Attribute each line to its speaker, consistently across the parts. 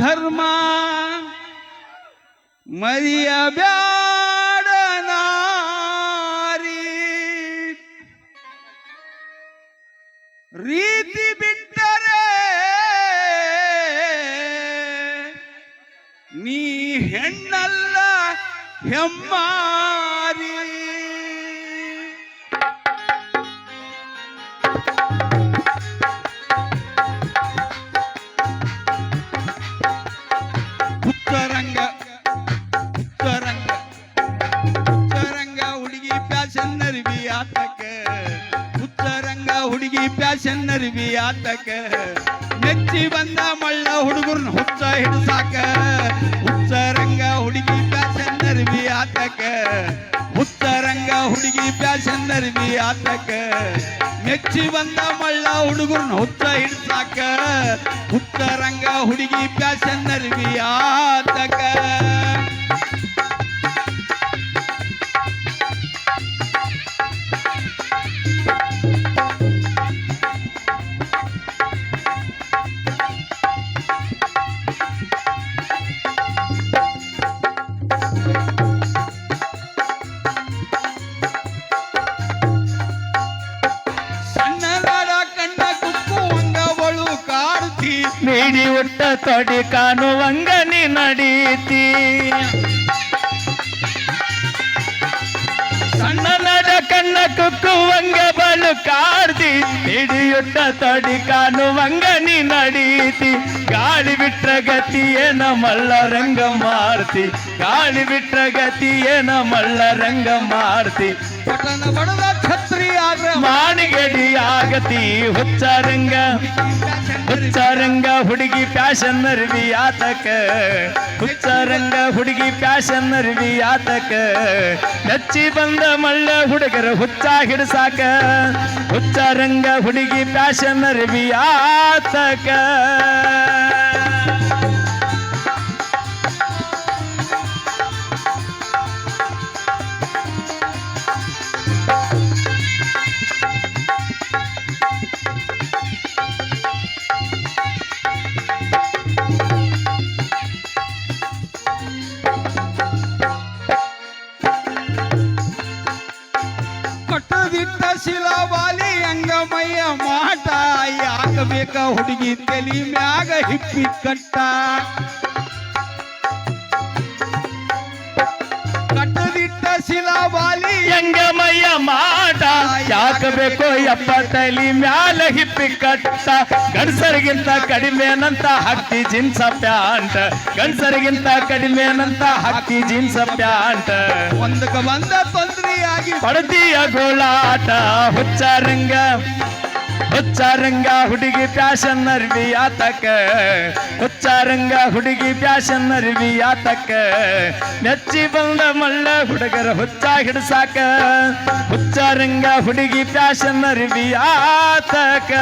Speaker 1: ಧರ್ಮ ಮರಿಯ ಬ್ಯಾಡನಾರಿ ರೀತಿ ಬಿಟ್ಟರೆ ನೀ ಹೆಣ್ಣಲ್ಲ ಹೆಮ್ಮಾರಿ. ಅರಿವಿ ಆತಕ ಉತ್ತರಂಗ ಹುಡುಗಿ ಪ್ಯಾಶನ್ ಅರಿವಿ ಆತಕ ನೆಚ್ಚಿ ಬಂದ ಮಳ್ಳ ಹುಡುಗರ್ನ ಹುಚ್ಚ ಹಿಡ್ಸಾಕ ಉತ್ತರಂಗ ಹುಡುಗಿ ಪ್ಯಾಶನ್ ಅರಿವಿ ಆತಕ ಉತ್ತರಂಗ ಹುಡುಗಿ ಪ್ಯಾಶನ್ ಅರಿವಿ ಆತಕ ಮೆಚ್ಚಿ ಬಂದ ಮಳ್ಳ ಹುಡುಗರ್ನ ಹುಚ್ಚ ಹಿಡ್ಸಾಕ ಉತ್ತರಂಗ ಹುಡುಗಿ ಪ್ಯಾಶನ್ ಅರಿವಿ ಆತಕ ಕಾಡ್ತಿ
Speaker 2: ನೀಡಿ ಉಟ್ಟ ತೊಡಿ ಕಾಣುವಂಗ ನೀ ನಡೀತಿ ಸಣ್ಣ ನಡ ಕಣ್ಣ ಕುಕ್ಕುವಂಗ ಬಲು ಕಾಡ್ತಿ ಹಿಡಿಯುಟ್ಟ ತೊಡಿ ಕಾಣುವಂಗ ನೀ ನಡೀತಿ ಗಾಳಿ ಬಿಟ್ರ ಗತಿ ಏನ ಮಲ್ಲ ರಂಗ ಮಾರ್ತಿ ಗಾಳಿ ಬಿಟ್ರ ಗತಿ ಏನ ಮಲ್ಲ ರಂಗ ಮಾರ್ತಿ
Speaker 1: ಪಟನ ಬಡದ ಛತ್ರಿ ಆದ್ರ
Speaker 2: ಮಾಣಿಗಡಿ ಆಗತಿ ಹುಚ್ಚಾರಂಗ ಹುಚ್ಚಾರಂಗ ಹುಡುಗಿ ಪ್ಯಾಶನ್ ಅರ್ವಿ ಆತಕ. ಹುಚ್ಚಾರಂಗ ಹುಡುಗಿ ಪ್ಯಾಶನ್ ಅರ್ವಿ ಆತಕ. ನಚ್ಚಿ ಬಂದ ಮಳ್ಳ ಹುಡುಗರ ಹುಚ್ಚ ಹಿಡ್ಸಾಕ. ಹುಚ್ಚಾರಂಗ ಹುಡುಗಿ ಪ್ಯಾಶನ್ ಅರ್ವಿ ಆತಕ.
Speaker 1: ಬೇಕ ಹುಡುಗಿ ತಲಿ ಮ್ಯಾಗ ಹಿಪ್ಪಿ ಕಟ್ಟ ಕಟ್ಟದಿಟ್ಟ ಶಿಲಾಬಾಲಿ
Speaker 2: ಹೆಂಗಮಯ್ಯ ಮಾಟ ಯಾಕ ಬೇಕೋ ಎಪ್ಪ ತಲಿ ಮ್ಯಾಲ ಹಿಪ್ಪಿ ಕಟ್ಟ ಗಂಡಸರಿಗಿಂತ ಕಡಿಮೆನಂತ ಹಕ್ಕಿ ಜೀನ್ಸ ಪ್ಯಾಂಟ್. ಗಂಡಸರಿಗಿಂತ ಕಡಿಮೆನಂತ ಹಕ್ಕಿ ಜೀನ್ಸ ಪ್ಯಾಂಟ್.
Speaker 1: ಒಂದಕ್ಕೆ ಬಂದ ತೊಂದರೆಯಾಗಿ
Speaker 2: ಪಡತಿಯ ಗೋಳಾಟ ಹುಚ್ಚಾರಂಗ ಹುಚ್ಚಾರಂಗ ಹುಡುಗಿ ಪ್ಯಾಶನ್ ಅರ್ವಿ ಆತಕ. ಹುಚ್ಚಾರಂಗ ಹುಡುಗಿ ಪ್ಯಾಶನ್ ಅರ್ವಿ ಆತಕ. ನೆಚ್ಚಿ ಬಂದ ಮಳ್ಳ ಹುಡುಗರ ಹುಚ್ಚ ಹಿಡ್ಸಾಕ. ಹುಚ್ಚಾರಂಗ ಹುಡುಗಿ ಪ್ಯಾಶನ್ ಅರ್ವಿ ಆತಕ.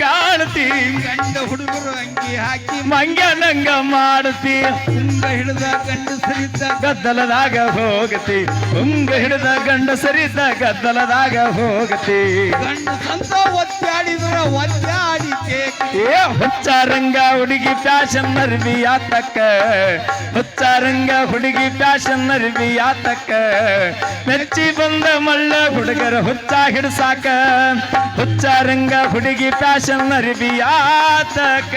Speaker 2: ಕಾಣ್ತಿ.
Speaker 1: ಗಂಡ ಹುಡುಗರು ಅಂಗಿ ಹಾಕಿ
Speaker 2: ಮಂಗನಂಗ ನಂಗ ಮಾಡ್ತಿ.
Speaker 1: ಮುಂಗ ಹಿಡಿದ ಗಂಡ ಸರಿದ
Speaker 2: ಗದ್ದಲದಾಗ ಹೋಗತಿ. ಉಂಗ ಹಿಡಿದ ಗಂಡ ಸರಿದ ಗದ್ದಲದಾಗ ಹೋಗತಿ.
Speaker 1: ಗಂಡ ಸಂತ ಒತ್ತಾಡಿದ್ರ ಒತ್ತಾಡಿ ಏ
Speaker 2: ಏ ಹುಚ್ಚಾರಂಗ ಹುಡುಗಿ ಫ್ಯಾಷನ್ ಅರ್ವಿ ಆತಕ್ಕ. ಹುಚ್ಚಾರಂಗ ಹುಡುಗಿ ಫ್ಯಾಷನ್ ಅರ್ವಿ ಆತಕ್ಕ. ಮೆಚ್ಚಿ ಬಂದ ಮಳ್ಳ ಹುಡುಗರ ಹುಚ್ಚ ಹಿಡ್ಸಾಕ. ಹುಚ್ಚಾರಂಗ ಹುಡುಗಿ ಫ್ಯಾಷನ್ ಅರ್ವಿ ಆತಕ್ಕ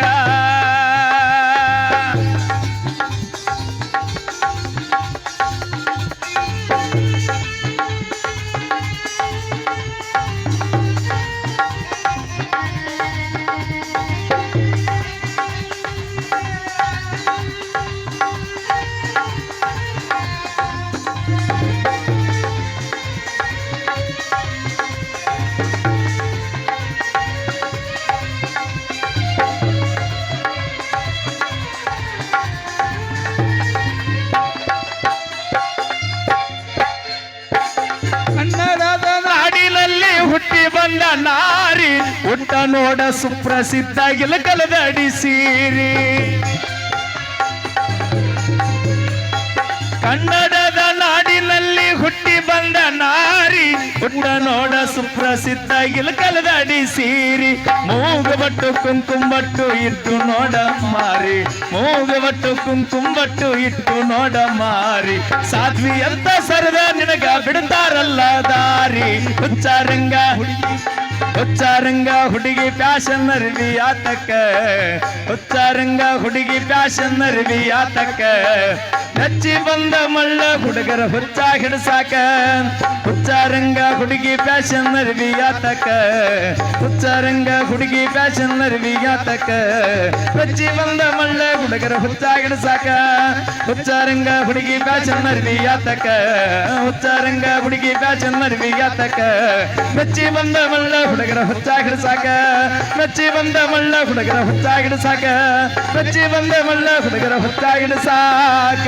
Speaker 2: ಬಂದ ನಾರಿ ಉಟ್ಟ ನೋಡ ಸುಪ್ರಸಿದ್ಧ ಗಿಲಕಲದಡಿ ನಾಡಿನಲ್ಲಿ ಹುಟ್ಟಿ ಬಂದ ನಾರಿ ಹುಟ್ಟ ನೋಡ ಸುಪ್ರಸಿದ್ಧ ಗಿಲಕಲದಡಿ ಸೀರಿ ಮೂಗಬಟ್ಟು ಕುಂಕುಂಬಟ್ಟು ಇಟ್ಟು ನೋಡ ಮಾರಿ ಮೂಗಬಟ್ಟು ಕುಂಕುಂಬಟ್ಟು ಇಟ್ಟು ನೋಡ ಮಾರಿ ಸಾಧ್ವಿ ಅಂತ ಸರದ ನಿನಗ ಬಿಡ್ತಾರಲ್ಲ ದಾರಿ ಹುಚ್ಚಾರಂಗ ಹುಚ್ಚಾರಂಗ ಹುಡುಗಿ ಪ್ಯಾಶನ್ ಅರಿವಿ ಆತಕ್ಕ ಹುಚ್ಚಾರಂಗ ಹುಡುಗಿ ಪ್ಯಾಶನ್ ಅರಿವಿ ಆತಕ್ಕ ನಚ್ಚಿ ಬಂದ ಮಳ್ಳ ಹುಡುಗರ ಹುಚ್ಚ ಹಿಡ್ಸಾಕ ಹುಚ್ಚಾರಂಗ ಹುಡುಗಿ ಪ್ಯಾಶನ್ ಅರಿವಿ ಹುಚ್ಚ ಹುಚ್ಚಾರಂಗ ಹುಡುಗಿ ಪ್ಯಾಶನ್ ಅರಿವಿ ಯಾತಕ ಹಚ್ಚಿ ಬಂದ ಮಳ್ಳ ಹುಡುಗರ ಹುಚ್ಚ ಹಿಡ್ಸಾಕ ಹುಚ್ಚಾರಂಗ ಹುಡುಗಿ ಪ್ಯಾಶನ್ ಅರಿವಿ ಹುಚ್ಚ ಹುಚ್ಚಾರಂಗ ಹುಡುಗಿ ಪ್ಯಾಶನ್ ಅರಿವಿ ಯಾತಕ ಮೆಚ್ಚಿ ಬಂದ ಮಳ್ಳ ಹುಡುಗರ ಹುಚ್ಚ ಹಿಡ್ಸಾಕ ಮೆಚ್ಚಿ ಬಂದ ಮಳ್ಳ ಹುಡುಗರ ಹುಚ್ಚ ಹಿಡ್ಸಾಕ. ಮೆಚ್ಚಿ ಬಂದ ಮಳ್ಳ ಹುಡುಗರ ಹುಚ್ಚ ಹಿಡ್ಸಾಕ.